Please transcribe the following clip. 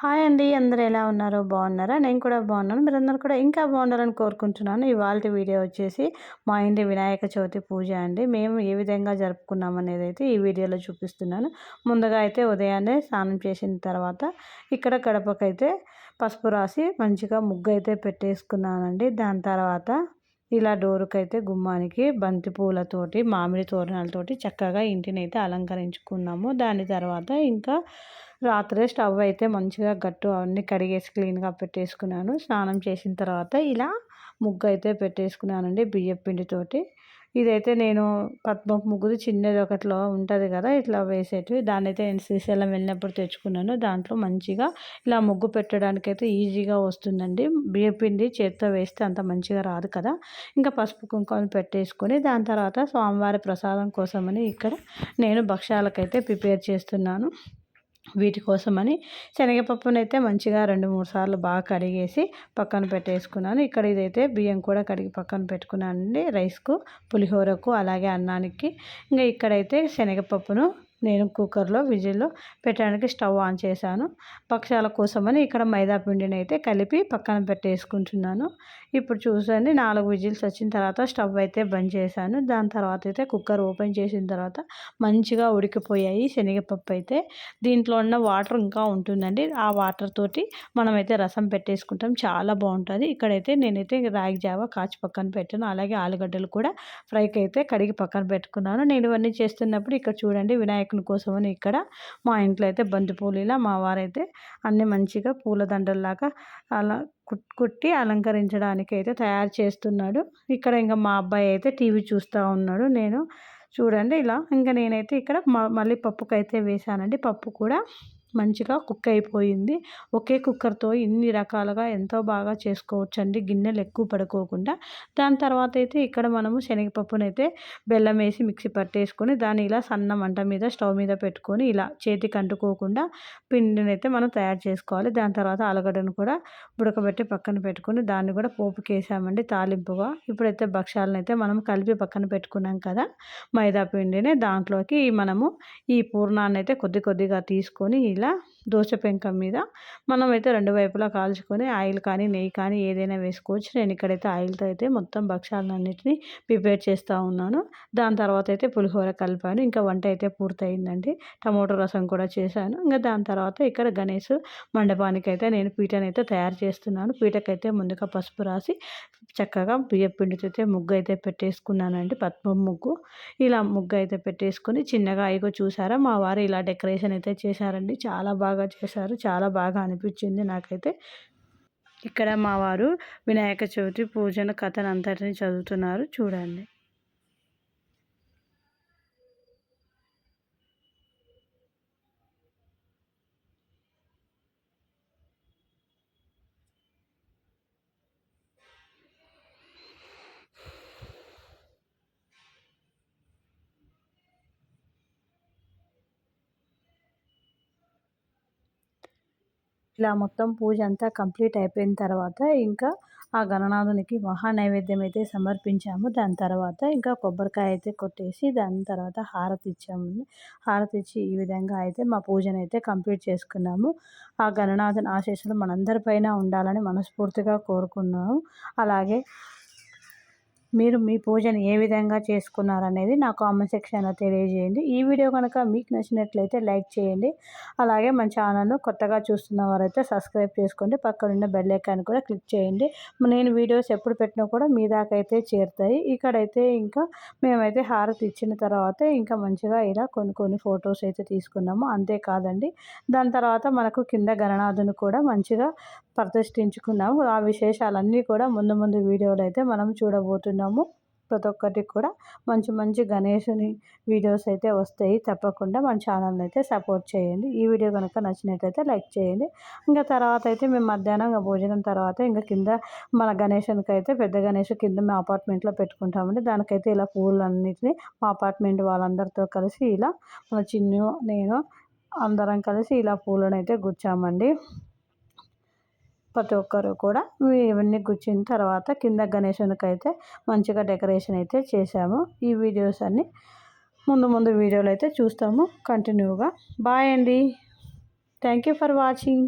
Hi అండి అందరూ ఎలా ఉన్నారో? బాగున్నారా? నేను కూడా బాగున్నాను. మీరందరూ కూడా ఇంకా బాగుండాలని కోరుకుంటున్నాను. ఇవాళ వీడియో వచ్చేసి మా ఇంటి వినాయక చవితి పూజ అండి. మేము ఏ విధంగా జరుపుకున్నాం అనేది అయితే ఈ వీడియోలో చూపిస్తున్నాను. ముందుగా అయితే ఉదయాన్నే స్నానం చేసిన తర్వాత ఇక్కడ కడపకైతే పసుపు రాసి మంచిగా ముగ్గు అయితే పెట్టేసుకున్నానండి. దాని తర్వాత ఇలా డోరుకైతే గుమ్మానికి బంతి పూలతోటి మామిడి తోరణాలతోటి చక్కగా ఇంటిని అయితే అలంకరించుకున్నాము. దాని తర్వాత ఇంకా రాత్రే స్టవ్ అయితే మంచిగా గట్టు అవన్నీ కడిగేసి క్లీన్గా పెట్టేసుకున్నాను. స్నానం చేసిన తర్వాత ఇలా ముగ్గు అయితే పెట్టేసుకున్నానండి బియ్యం పిండితోటి ఇదైతే నేను పద్మ ముగ్గుది చిన్నది ఒకటిలో ఉంటుంది కదా ఇట్లా వేసేటివి. దాన్ని అయితే నేను శ్రీశైలం వెళ్ళినప్పుడు తెచ్చుకున్నాను. దాంట్లో మంచిగా ఇలా ముగ్గు పెట్టడానికి అయితే ఈజీగా వస్తుందండి. బియ్యం పిండి చేత్తో వేస్తే అంత మంచిగా రాదు కదా. ఇంకా పసుపు కుంకుమలు పెట్టేసుకొని దాని తర్వాత స్వామివారి ప్రసాదం కోసమని ఇక్కడ నేను భక్ష్యాలకైతే ప్రిపేర్ చేస్తున్నాను. వీటి కోసమని శనగపప్పునైతే మంచిగా రెండు మూడు సార్లు బాగా కడిగేసి పక్కన పెట్టేసుకున్నాను. ఇక్కడ ఇదైతే బియ్యం కూడా కడిగి పక్కన పెట్టుకున్నానండి. రైస్కు పులిహోరకు అలాగే అన్నానికి. ఇంకా ఇక్కడైతే శనగపప్పును నేను కుక్కర్లో విజిల్లో పెట్టడానికి స్టవ్ ఆన్ చేశాను. పక్షాల కోసమని ఇక్కడ మైదా పిండిని అయితే కలిపి పక్కన పెట్టేసుకుంటున్నాను. ఇప్పుడు చూసండి నాలుగు విజిల్స్ వచ్చిన తర్వాత స్టవ్ అయితే బంద్ చేశాను. దాని తర్వాత అయితే కుక్కర్ ఓపెన్ చేసిన తర్వాత మంచిగా ఉడికిపోయాయి శనగపప్పు అయితే. దీంట్లో ఉన్న వాటర్ ఇంకా ఉంటుందండి. ఆ వాటర్ తోటి మనమైతే రసం పెట్టేసుకుంటాం. చాలా బాగుంటుంది. ఇక్కడైతే నేనైతే రాగి జావ కాచి పక్కన పెట్టాను. అలాగే ఆలుగడ్డలు కూడా ఫ్రైకి అయితే కడిగి పక్కన పెట్టుకున్నాను. నేను ఇవన్నీ చేస్తున్నప్పుడు ఇక్కడ చూడండి వినాయక వినాయకుని కోసమని ఇక్కడ మా ఇంట్లో అయితే బంతిపూలు ఇలా మా వారైతే అన్ని మంచిగా పూలదండల్లాగా అలా కుట్టి అలంకరించడానికి అయితే తయారు చేస్తున్నాడు. ఇక్కడ ఇంకా మా అబ్బాయి అయితే టీవీ చూస్తూ ఉన్నాడు. నేను చూడండి ఇలా. ఇంకా నేనైతే ఇక్కడ మళ్ళీ పప్పుకైతే వేసానండి. పప్పు కూడా మంచిగా కుక్ అయిపోయింది. ఒకే కుక్కర్తో ఇన్ని రకాలుగా ఎంతో బాగా చేసుకోవచ్చండి. గిన్నెలు ఎక్కువ పడుకోకుండా. దాని తర్వాత అయితే ఇక్కడ మనము శనగపప్పునైతే బెల్లం వేసి మిక్సీ పట్టేసుకొని దాన్ని ఇలా సన్న మంట మీద స్టవ్ మీద పెట్టుకొని ఇలా చేతికి అంటుకోకుండా పిండిని అయితే మనం తయారు చేసుకోవాలి. దాని తర్వాత ఆలుగడ్డను కూడా ఉడకబెట్టి పక్కన పెట్టుకొని దాన్ని కూడా పోపుకి వేసామండి తాలింపుగా. ఇప్పుడైతే భక్ష్యాలను అయితే మనం కలిపి పక్కన పెట్టుకున్నాం కదా మైదా పిండిని దాంట్లోకి మనము ఈ పూర్ణాన్ని అయితే కొద్ది కొద్దిగా తీసుకొని ఇలా ¿verdad? దోశ పెంక మీద. మనమైతే రెండు వైపులా కాల్చుకొని ఆయిల్ కానీ నెయ్యి కానీ ఏదైనా వేసుకోవచ్చు. నేను ఇక్కడైతే ఆయిల్తో అయితే మొత్తం భక్షాలన్నింటినీ ప్రిపేర్ చేస్తూ ఉన్నాను. దాని తర్వాత అయితే పులిహోర కలిపాను. ఇంకా వంట అయితే పూర్తయిందండి. టమోటో రసం కూడా చేశాను. ఇంకా దాని తర్వాత ఇక్కడ గణేష్ మండపానికి అయితే నేను పీటనైతే తయారు చేస్తున్నాను. పీటకైతే ముందుగా పసుపు రాసి చక్కగా బియ్య పిండితో అయితే ముగ్గు అయితే పెట్టేసుకున్నానండి. పద్మ ముగ్గు. ఇలా ముగ్గు అయితే పెట్టేసుకొని చిన్నగా అయిగో చూసారా? మా వారు ఇలా డెకరేషన్ అయితే చేశారండి. చాలా బాగా చేశారు. చాలా బాగా అనిపించింది నాకైతే. ఇక్కడ మా వారు వినాయక చవితి పూజన కథను అంతటిని చదువుతున్నారు. చూడండి. ఇలా మొత్తం పూజ అంతా కంప్లీట్ అయిపోయిన తర్వాత ఇంకా ఆ గణనాథునికి మహా నైవేద్యం అయితే సమర్పించాము. దాని తర్వాత ఇంకా కొబ్బరికాయ అయితే కొట్టేసి దాని తర్వాత హారతి ఇచ్చాము. హారతి ఇచ్చి ఈ విధంగా అయితే మా పూజను అయితే కంప్లీట్ చేసుకున్నాము. ఆ గణనాథుని ఆశీస్సులు మనందరిపైన ఉండాలని మనస్ఫూర్తిగా కోరుకున్నాము. అలాగే మీరు మీ పూజను ఏ విధంగా చేసుకున్నారనేది నా కామెంట్ సెక్షన్లో తెలియజేయండి. ఈ వీడియో కనుక మీకు నచ్చినట్లయితే లైక్ చేయండి. అలాగే మన ఛానల్ను కొత్తగా చూస్తున్న వారైతే సబ్స్క్రైబ్ చేసుకోండి. పక్కనున్న బెల్ ఐకాన్ కూడా క్లిక్ చేయండి. నేను వీడియోస్ ఎప్పుడు పెట్టినా కూడా మీ దాకైతే చేరుతాయి. ఇక్కడైతే ఇంకా మేమైతే హారతి ఇచ్చిన తర్వాత ఇంకా మంచిగా ఇలా కొన్ని కొన్ని ఫొటోస్ అయితే తీసుకున్నాము. అంతేకాదండి. దాని తర్వాత మనకు కింద గణనాథును కూడా మంచిగా ప్రతిష్ఠించుకున్నాము. ఆ విశేషాలన్నీ కూడా ముందు ముందు వీడియోలు అయితే మనం చూడబోతున్నాం. చూడబోతున్నాము ప్రతి ఒక్కటి కూడా మంచి మంచి గణేషుని వీడియోస్ అయితే వస్తాయి. తప్పకుండా మన ఛానల్ని అయితే సపోర్ట్ చేయండి. ఈ వీడియో కనుక నచ్చినట్లయితే లైక్ చేయండి. ఇంకా తర్వాత అయితే మేము మధ్యాహ్నం భోజనం తర్వాత ఇంకా కింద మన గణేషునికి అయితే పెద్ద గణేష్ కింద మేము అపార్ట్మెంట్లో పెట్టుకుంటామండి. దానికైతే ఇలా పూలన్నింటినీ మా అపార్ట్మెంట్ వాళ్ళందరితో కలిసి ఇలా మన చిన్ను నేను అందరం కలిసి ఇలా పూలను అయితే గుచ్చామండి. ప్రతి ఒక్కరు కూడా ఇవన్నీ గుచ్చిన తర్వాత కింద గణేశునికి అయితే మంచిగా డెకరేషన్ అయితే చేశాము. ఈ వీడియోస్ అన్నీ ముందు ముందు వీడియోలు అయితే చూస్తాము కంటిన్యూగా. బాయ్ అండి. Thank you for watching.